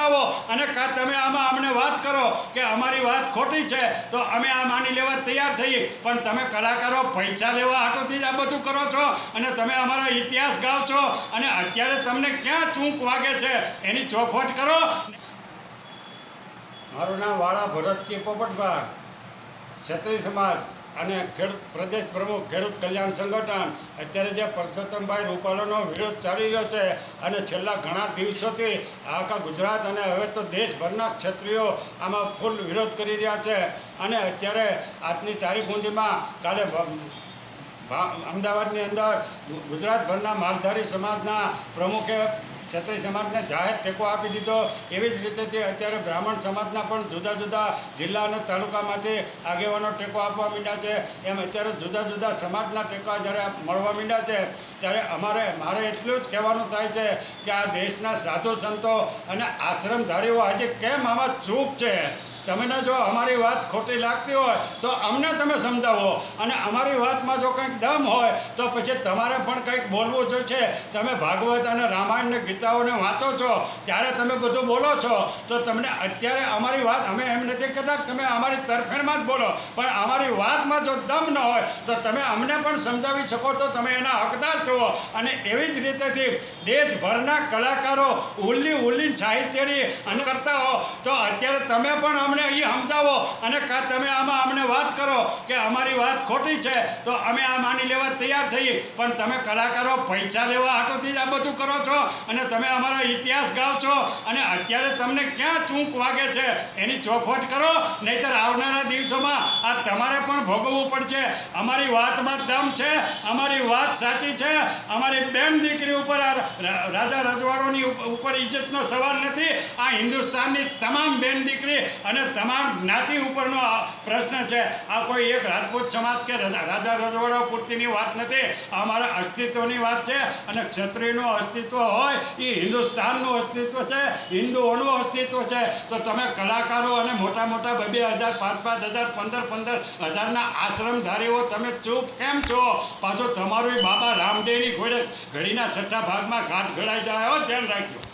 સમજાવો અને કાં તમે આમાં અમને વાત કરો કે અમારી વાત ખોટી છે, તો અમે આ માની લેવા તૈયાર થઈએ પણ તમે કલાકારો પૈસા લેવા હાટોથી જ આ બધું કરો છો અને તમે અમારો ઇતિહાસ ગાવ છો અને અત્યારે તમને ક્યાં ચૂંક વાગે છે એની ચોખવટ કરો. મારું નામ વાળા ભરતજી પોપટભાઈ, ક્ષત્રિય સમાજ. અને ખેડૂત પ્રદેશ પ્રમુખ ખેડૂત કલ્યાણ સંગઠન, અત્યારે જે પરસોત્તમભાઈ રૂપાલાનો વિરોધ ચાલી રહ્યો છે અને છેલ્લા ઘણા દિવસોથી આખા ગુજરાત અને હવે તો દેશભરના ક્ષત્રિયો આમાં ફૂલ વિરોધ કરી રહ્યા છે. અને અત્યારે આજની તારીખ સુધીમાં કાલે અમદાવાદની અંદર ગુજરાતભરના માલધારી સમાજના પ્રમુખે ક્ષત્રિય સમાજને જાહેર ટેકો આપી દીધો. એવી જ રીતે તે અત્યારે બ્રાહ્મણ સમાજના પણ જુદા જુદા જિલ્લા અને તાલુકામાંથી આગેવાનો ટેકો આપવા માંડ્યા છે. એમ અત્યારે જુદા જુદા સમાજના ટેકા જ્યારે મળવા માંડ્યા છે, ત્યારે અમારે, મારે એટલું જ કહેવાનું થાય છે કે આ દેશના સાધુ સંતો અને આશ્રમધારીઓ આજે કેમ આમાં ચૂપ છે? તમને જો અમારી વાત ખોટી લાગતી હોય, તો અમને તમે સમજાવો. અને અમારી વાતમાં જો કંઈક દમ હોય, તો પછી તમારે પણ કંઈક બોલવું જો તમે ભાગવત અને રામાયણ ને ગીતાઓને વાંચો છો, ત્યારે તમે બધું બોલો છો. તો તમને અત્યારે અમારી વાત, અમે એમ નથી કહેતા તમે અમારી તરફેણમાં જ બોલો. પણ અમારી વાતમાં જો દમ ન હોય, તો તમે અમને પણ સમજાવી શકો તો તમે એના હકદાર છો. અને એવી જ રીતેથી દેશભરના કલાકારો ઉલ્લી ઉલ્લી સાહિત્યની અને કરતા હો તો અત્યારે તમે પણ અમને અહીં સમજાવો અને તમે આમાં અમને વાત કરો કે અમારી વાત ખોટી છે, તો અમે આ માની લેવા તૈયાર થઈએ પણ તમે કલાકારો પૈસા લેવા હાટોથી જ આ બધું કરો છો અને તમે અમારો ઇતિહાસ ગાવ છો અને અત્યારે તમને ક્યાં ચૂંક વાગે છે એની ચોખવટ કરો, નહીંતર આવનારા દિવસોમાં આ તમારે પણ ભોગવવું પડશે. અમારી વાતમાં દમ છે, અમારી વાત સાચી છે, અમારી બેન દીકરી ઉપર આ રાજા રજવાડોની ઉપ- ઉપર ઇજ્જતનો સવાલ નથી. આ હિન્દુસ્તાનની તમામ બેન દીકરી અને તમામ જ્ઞાતિ ઉપરનો પ્રશ્ન છે. આ કોઈ એક રાજપૂત સમાજ કે રાજા રજવાડા પૂરતીની વાત નથી. આ અમારા અસ્તિત્વની વાત છે અને ક્ષત્રિયનું અસ્તિત્વ હોય, એ હિન્દુસ્તાનનું અસ્તિત્વ છે, હિન્દુઓનું અસ્તિત્વ છે. તો તમે કલાકારો અને મોટા મોટા બે બે હજાર, પાંચ પાંચ હજાર, પંદર પંદર હજારના આશ્રમધારીઓ તમે ચૂપ કેમ છો? પાછો તમારું બાબા રામદેવની ઘોડે ઘડીના છઠ્ઠા ભાગમાં ઘાટ ઘડાઈ જાય ラルラ